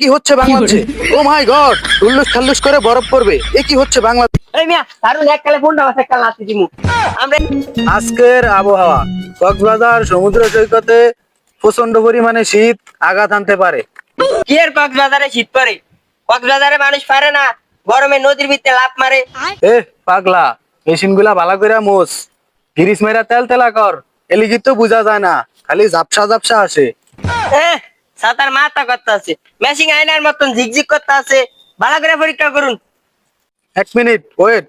কি হচ্ছে বাংলাদেশে? ও মাই গড উল্লুস ঠাল্লুস করে বরফ পড়বে। এ কি হচ্ছে বাংলাদেশ। এই মিয়া দারুণ এককালে ফোনটা বাসে কাল নাচতে দিমু। আমরা আজকের আবহাওয়া। কক্সবাজার সমুদ্র সৈকতে প্রচণ্ড পরিমাণে শীত আঘাত আনতে পারে। কি এর কক্সবাজারে শীত পড়ে? কক্সবাজারে মানুষ পারে না গরমে নদীর ভিতরে লাফ মারে। এ পাগলা মেশিনগুলা ভালো করে মোস গিরিস মেরা তেল তেলা কর এলিগি তো বোঝা যায় না খালি ঝাপসা ঝাপসা আসে। সাতার মাথা করতে আছে। মেশিং আয়নার মতন ঝিকঝিক করতে আছে। ভালো করে পরীক্ষা করুন। এক minute wait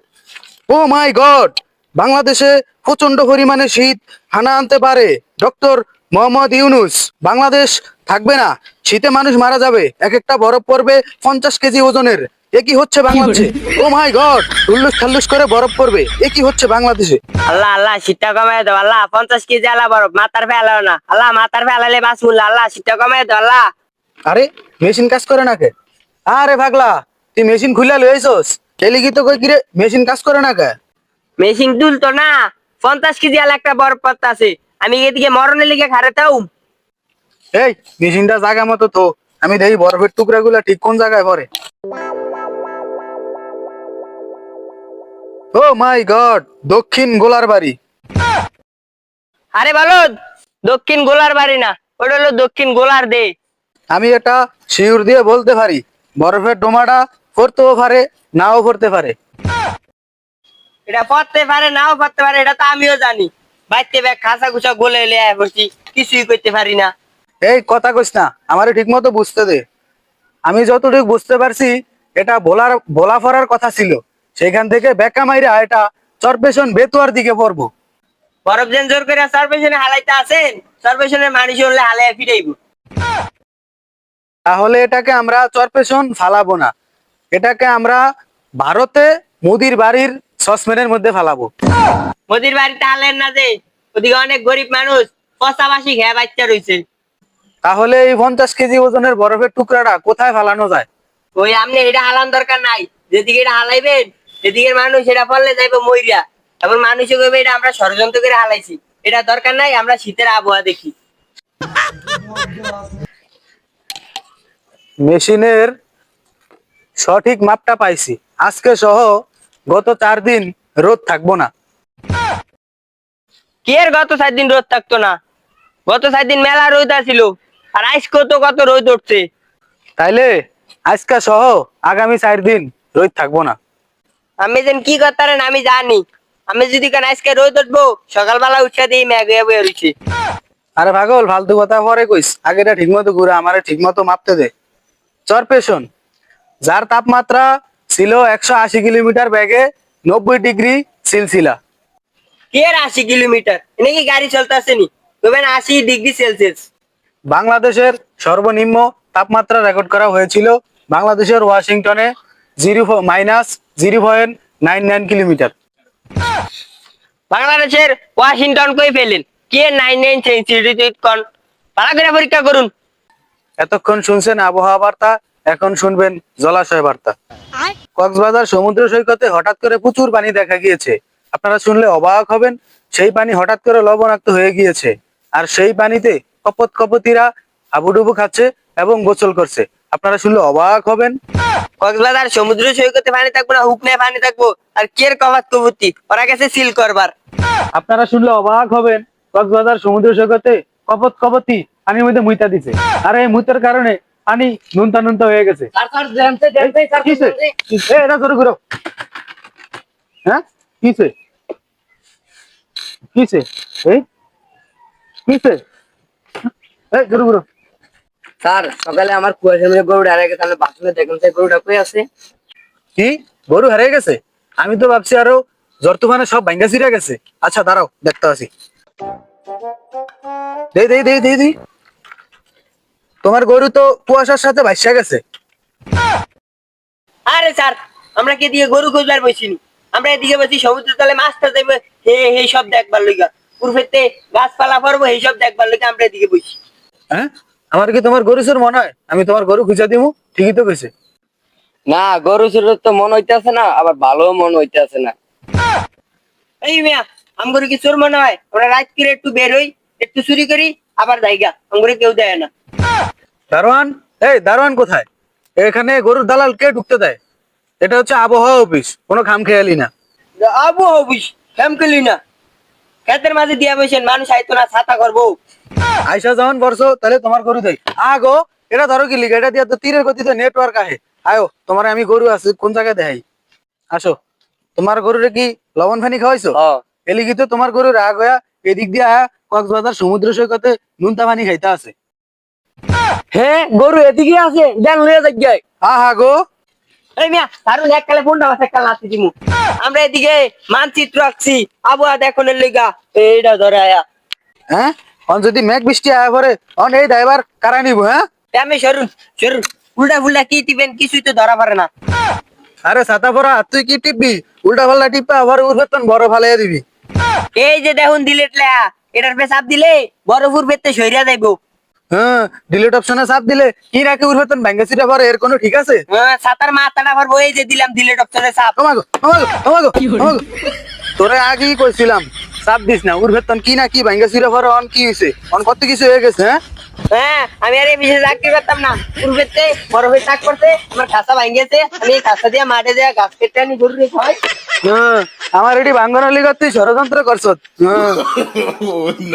oh my god বাংলাদেশে প্রচণ্ড পরিমাণে শীত হানা আনতে পারে। ডক্টর মোহাম্মদ ইউনুস, বাংলাদেশ থাকবে না। শীতে মানুষ মারা যাবে। এক একটা বরফ পড়বে পঞ্চাশ কেজি ওজনের। এ কি হচ্ছে বাংলাদেশে? ও মাই গড উল্লুস ঠাল্লুস করে বরফ পড়বে। এ কি হচ্ছে বাংলাদেশে? আল্লাহ আল্লাহ শীতটা কমাই দাও আল্লাহ পঞ্চাশ কেজি আলা বরফ মাথার ফেলাও না। আল্লাহ মাথার ফেলালে বাঁচবুল আল্লাহ শীতটা কমাই দাও আল্লাহ। আরে মেশিন কাজ করে না কে? আরে পাগলা তুই মেশিন খুলে লইছস এলিগি তো কই কিরে মেশিন কাজ করে না কে? মেশিন তুলতো না। পঞ্চাশ কেজি আলা একটা বরফ পড়তে আছে আমি এদিকে মরণের লিগে খারে তাও এই মেশিনটা জায়গা মতো তো। আমি দেখি বরফের টুকরা গুলা ঠিক কোন জায়গায় পড়ে? ও মাই গড দক্ষিণ গোলার বাড়ি। আরে বলো দক্ষিণ গোলার বাড়ি না ওটা হলো দক্ষিণ গোলার দে আমি এটা শিউর দিয়ে বলতে পারি বরফের ডোমাটা পড়তেও পারে নাও পড়তে পারে। এটা পড়তে পারে নাও পড়তে পারে এটা তো আমিও জানি। বাইতে ব্যাগ খাসা খুসা গোলে এলে আয় কিছুই করতে পারি না। এই কথা কইস না আমারে ঠিক মতো বুঝতে দে। আমি যতটুকু বুঝতে পারছি এটা বলার বলা ফরার কথা ছিল। সেখান থেকে বেকা মাইরা এটা চরপেশন বেতুয়ার দিকে পড়ব। বরফ যেন জোর করে হালাইতে আসেন মানুষ হলে ফিরাইব। তাহলে এটাকে আমরা চরপেশন ফালাবো না। এটাকে আমরা ভারতে মোদির বাড়ির সসম্যানের মধ্যে ফালাবো। মোদির বাড়িতে হালেন না যে ওদিকে অনেক গরিব মানুষ পচাবাসি খেয়ে বাচ্চা রয়েছে তাহলে এই পঞ্চাশ কেজি ওজনের বরফের টুকরাটা কোথায় ফালানো যায়? ওই আপনি এটা হালান দরকার নাই যেদিকে এটা হালাইবেন এদিকের মানুষ এটা ফললে যাইবো মইরা। এবং মানুষে কইবে এটা আমরা ষড়যন্ত্র করে হালাইছি। এটা দরকার নাই আমরা শীতের আবহাওয়া দেখি। মেশিনের সঠিক মাপটা পাইছি। আজকে সহ গত চার দিন রোদ থাকব না। কি এর গত সাত দিন রোদ থাকতো না? গত সাত দিন মেলা রোদ আছিল আর আইস কত কত রোদ উঠছে। তাইলে আজকে সহ আগামী চার দিন রোদ থাকব না। আমি যেন কি করতারেন আমি জানি। আমি যদি কেন আজকে রোদ উঠবো সকালবেলা উঠা দিই ম্যাগ হয়ে বয়ে রয়েছে আরে পাগল ফালতু কথা পরে কইস। আগেটা ঠিক মতো ঘুরে আমারে ঠিক মতো মাপতে দে। চরপেশন যার তাপমাত্রা ছিল একশো আশি কিলোমিটার ব্যাগে নব্বই ডিগ্রি সিলসিলা। কি আশি কিলোমিটার? নাকি গাড়ি চলতে আসেনি কইবেন আশি ডিগ্রি সেলসিয়াস। বাংলাদেশের সর্বনিম্ন তাপমাত্রা রেকর্ড করা হয়েছিল বাংলাদেশের ওয়াশিংটনে zero minus zero point nine nine kilometre. বাংলাদেশের ওয়াশিংটন কই ফেলেন? কে নাইন নাইন সেঞ্চুরি কন ভালো করে পরীক্ষা করুন। এতক্ষণ শুনছেন আবহাওয়া বার্তা এখন শুনবেন জলাশয় বার্তা। কক্সবাজার সমুদ্র সৈকতে হঠাৎ করে প্রচুর পানি দেখা গিয়েছে। আপনারা শুনলে অবাক হবেন সেই পানি হঠাৎ করে লবণাক্ত হয়ে গিয়েছে। আর সেই পানিতে কপত কপতিরা হাবুডুবু খাচ্ছে এবং গোসল করছে। আপনারা শুনলে অবাক হবেন। কক্সবাজার সমুদ্র সৈকতে পানি থাকব না হুকনে পানি থাকব। আর কের কবাত কবুতি? ওরা গেছে সিল করবার। আপনারা শুনলে অবাক হবেন কক্সবাজার সমুদ্র সৈকতে কপত কপতি পানির মধ্যে মুইতা দিছে। আর এই মুইতার কারণে পানি নুনতা নুনতা হয়ে গেছে? এটা জোরে ঘুরো। হ্যাঁ? কিসে কিসে এই? কিসে এই জোরে ঘুরো। স্যার সকালে আমার গরুটা হারিয়ে গেছে আমি বাথরুমে দেখলাম সেই গরুটা কই আছে? কি? গরু হারিয়ে গেছে? আমি তো ভাবছি আরও জ্বর তুফানে সব ভাঙ্গা চিরা গেছে। আচ্ছা দাঁড়াও দেখতে আসি। দেই দেই দেই দেই দেই। তোমার গরু তো কুয়াশার সাথে ভাইসা গেছে। আরে স্যার আমরা কি এদিকে গরু খুঁজবার বসিনি আমরা এদিকে বসি সমুদ্র তলে মাছ তো যাইবো হে এই সব দেখবার লইগা। পুরফেতে গাছপালা পড়ব এই সব দেখবার লইগা আমরা এদিকে বসি। হ্যাঁ? আমার কি তোমার গরু চোর মনে হয়? আমি তোমার গরু খুঁজা দিমু? ঠিকই তো কইছে। না গরু চুরের তো মন হইতেছে না আবার ভালো মন হইতেছে না। এই মিয়া আমগরে কি চোর মনে হয়? আমরা রাত করে একটু বের হই একটু চুরি করি আবার জায়গা আমগরে কেউ দেয় না। দারোয়ান এই দারোয়ান কোথায়? এখানে গরুর দালাল কে ঢুকতে দেয়? এটা হচ্ছে আবহাওয়া অফিস কোনো খাম খেয়ালি না। আবু হবিস হেমকেলি না। ক্ষেতের মাঝে দিয়া বসেন? মানুষ আইতো না ছাতা করব। আইসা যখন বর্ষো তাহলে তোমার গরু দেয় আগো এটা ধরো কি লিখা এটা দিয়ে তো তীরের গতিতে নেটওয়ার্ক আহে। আয়ো তোমার আমি গরু আছে কোন জায়গায় দেখাই? আসো। তোমার গরুরে কি লবণ ফানি খাওয়াইছো? এলিগি তো তোমার গরু রাগ হইয়া এদিক দিয়ে আয়া কক্সবাজার সমুদ্র সৈকতে নুনতা পানি খাইতে আছে। হ্যাঁ গরু এদিকে আছে দেন লয়ে যাই হা হা গো এই মিয়া তারুন এককালে ফোনটা আছে এককাল নাচতে দিমু। আমরা এদিকে মানচিত্র আঁকছি আবহাওয়া দেখনের লিগা এইটা ধরে আয়া। হ্যাঁ? অন যদি মেঘ বৃষ্টি আয়া পরে অন এই ড্রাইভার কারা নিব হ্যাঁ? আমি সরুন সরুন উল্টা ফুল্টা কি টিপেন কিছুই তো ধরা পারে না। আরে ছাতা পরা তুই কি টিপবি? উল্টা পাল্টা টিপা আবার উর বেতন বড় ফালাইয়া দিবি। এই যে দেখুন দিলেট লেয়া এটার পে চাপ দিলে বরফুর পেতে সইরা যাইবো। হ্যাঁ ডিলিট অপশনে চাপ দিলে কি রাখে উর বেতন ব্যাঙ্গে সিটা পরে এর কোনো ঠিক আছে? হ্যাঁ, সাতার মাথাটা এই যে দিলাম দিলেট অপশনে চাপ আমাগো আমাগো তোরে আগেই কইছিলাম চাপ দিস না বেতন কি না কি ব্যাঙ্গে সিটা পরে অন কি হইছে? অন কত কিছু হয়ে গেছে হ্যাঁ? হ্যাঁ আমি আর এই বিশেষ চাকরি করতাম না। পূর্বেতে বরফের চাক করতে আমার খাসা ভাঙ্গেছে আমি এই খাসা দিয়ে মাঠে দেয়া গাছ কেটে আনি গরু রে খাওয়াই হ্যাঁ আমার এটি ভাঙ্গনের লিগা তুই ষড়যন্ত্র করছত হ্যাঁ।